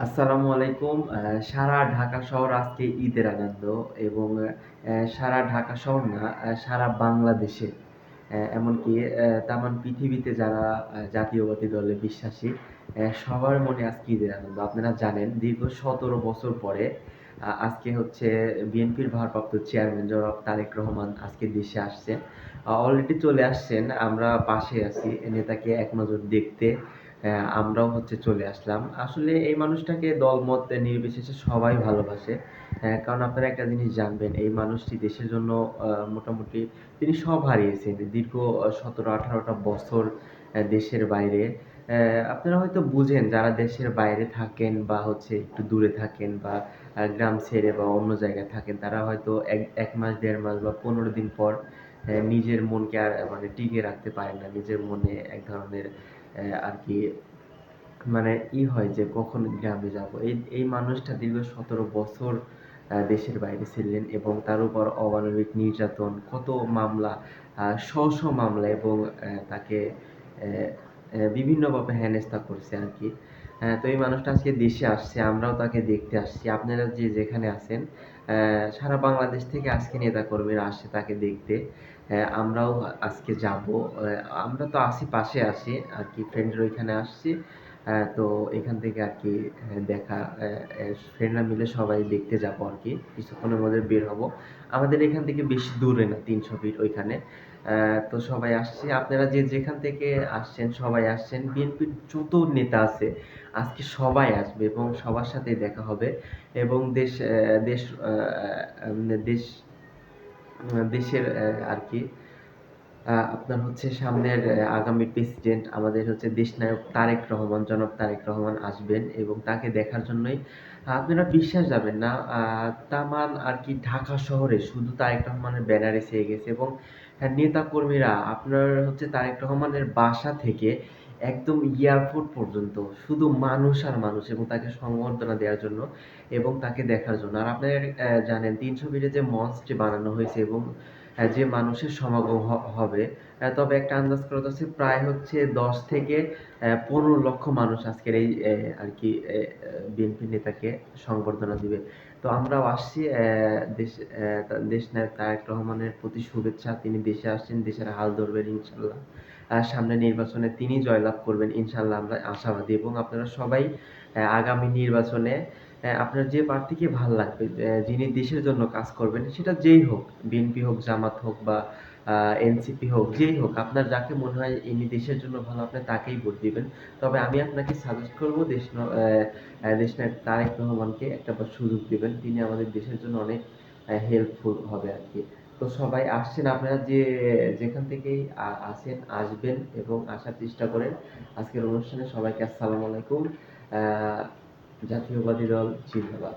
আসসালামু আলাইকুম। সারা ঢাকা শহর আজকে ঈদের আনন্দ এবং সারা ঢাকা শহর না, সারা বাংলাদেশে এমনকি তামাম পৃথিবীতে যারা জাতীয়বাদী দলে বিশ্বাসী, সবার মনে আজকে ঈদের আনন্দ। আপনারা জানেন দীর্ঘ ১৭ বছর পরে আজকে হচ্ছে বিএনপির ভারপ্রাপ্ত চেয়ারম্যান জনাব তারেক রহমান আজকে দেশে আসছেন অলরেডি চলে আসছেন। আমরা পাশে আছি নেতাকে এক নজর দেখতে। অ্যা আমরাও হচ্ছে চলে আসলাম। আসলে এই মানুষটাকে দলমত নির্বিশেষে সবাই ভালোবাসে। অ্যা কারণ আপনারা একটা জিনিস জানবেন, এই মানুষটি দেশের জন্য মোটামুটি তিনি সব হারিয়েছেন। দীর্ঘ আ ১৭-১৮ টা বছর দেশের বাইরে। আপনারা হয়তো বুঝেন যারা দেশের বাইরে থাকেন বা হচ্ছে একটু দূরে থাকেন বা গ্রাম ছেড়ে বা অন্য জায়গায় থাকেন, তারা হয়তো এক এক মাস, দেড় মাস বা ১৫ দিন পর নিজের মনকে আর মানে টিকিয়ে রাখতে পারেন না। নিজের মনে এক ধরনের অ্যা আরকি মানে ই হয় যে কখন গ্রামে যাব। এই এই মানুষটা দীর্ঘ ১৭ বছর দেশের বাইরে ছিলেন এবং তার উপর অমানবিক নির্যাতন, কত মামলা, শ, শ মামলা এবং তাকে বিভিন্নভাবে হেনস্থা করছে আরকি। হ্যাঁ, তো এই মানুষটা আজকে দেশে আসছে। আমরাও তাকে দেখতে আসছি। আপনারা যে যেখানে আছেন, সারা বাংলাদেশ থেকে আজকে নেতাকর্মীরা আসে তাকে দেখতে। আমরাও আজকে যাব। আমরা তো আসি পাশে আসি আর কি ফ্রেন্ডের ওইখানে আসছি। অ্যা তো এখান থেকে আর কি দেখা অ্যা অ্যা ফ্রেন্ডরা মিলে সবাই দেখতে যাব আরকি। কিছুক্ষণের মধ্যে বের হব আমাদের এখান থেকে বেশি দূরে না ৩০০ ফিট ওইখানে। তো সবাই আসছি। আপনারা যে যেখান থেকে আসছেন, সবাই আসছেন। বিএনপির যত নেতা আছে, আজকে সবাই আসবে এবং সবার সাথে দেখা হবে এবং দেশ দেশ দেশ দেশের আর কি আপনার হচ্ছে সামনের আগামী প্রেসিডেন্ট আমাদের হচ্ছে দেশনায়ক তারেক রহমান, জনাব তারেক রহমান আসবেন এবং তাকে দেখার জন্যই আপনারা বিশ্বাস যাবেন না তামান আরকি ঢাকা শহরে শুধু তারেক রহমানের ব্যানারে ছেয়ে গেছে এবং হ্যাঁ, নেতাকর্মীরা আপনার হচ্ছে তারেক রহমানের বাসা থেকে একদম এয়ারপোর্ট পর্যন্ত শুধু মানুষ আর মানুষ এবং তাকে সংবর্ধনা দেওয়ার জন্য এবং তাকে দেখার জন্য। আর আপনারা জানেন ৩০০ ফিটে যে মঞ্চটি বানানো হয়েছে এবং যে মানুষের সমাগম হবে, তবে একটা আন্দাজ করা যাচ্ছে প্রায় হচ্ছে ১০ থেকে ১৫ লক্ষ মানুষ আজকের এই অ্যা আরকি এ বিএনপি নেতাকে সংবর্ধনা দিবে। তো আমরাও আসছি অ্যা দেশ নায়ক তারেক রহমানের প্রতি শুভেচ্ছা। তিনি দেশে আসছেন, দেশের হাল ধরবেন ইনশাল্লাহ সামনে নির্বাচনে তিনি জয়লাভ করবেন ইনশাআল্লাহ আমরা আশাবাদী এবং আপনারা সবাই আগামী নির্বাচনে আপনার যে প্রার্থীকে ভালো লাগবে, যিনি দেশের জন্য কাজ করবেন সেটা যেই হোক, বিএনপি হোক, জামাত হোক বা এনসিপি হোক, যেই হোক আপনার যাকে মনে হয় ইনি দেশের জন্য ভালো আপনি তাকেই ভোট দিবেন। তবে আমি আপনাকে সাজেস্ট করব দেশ দেশনায়ক তারেক রহমানকে একটাবার সুযোগ দিবেন। তিনি আমাদের দেশের জন্য অনেক হেল্পফুল হবে আর কি তো সবাই আসছেন আপনারা যে যেখান থেকেই আ আছেন আসবেন এবং আসার চেষ্টা করেন। আজকের অনুষ্ঠানে সবাইকে আসসালামু আলাইকুম। জাতীয়বাদী দল জিন্দাবাদ।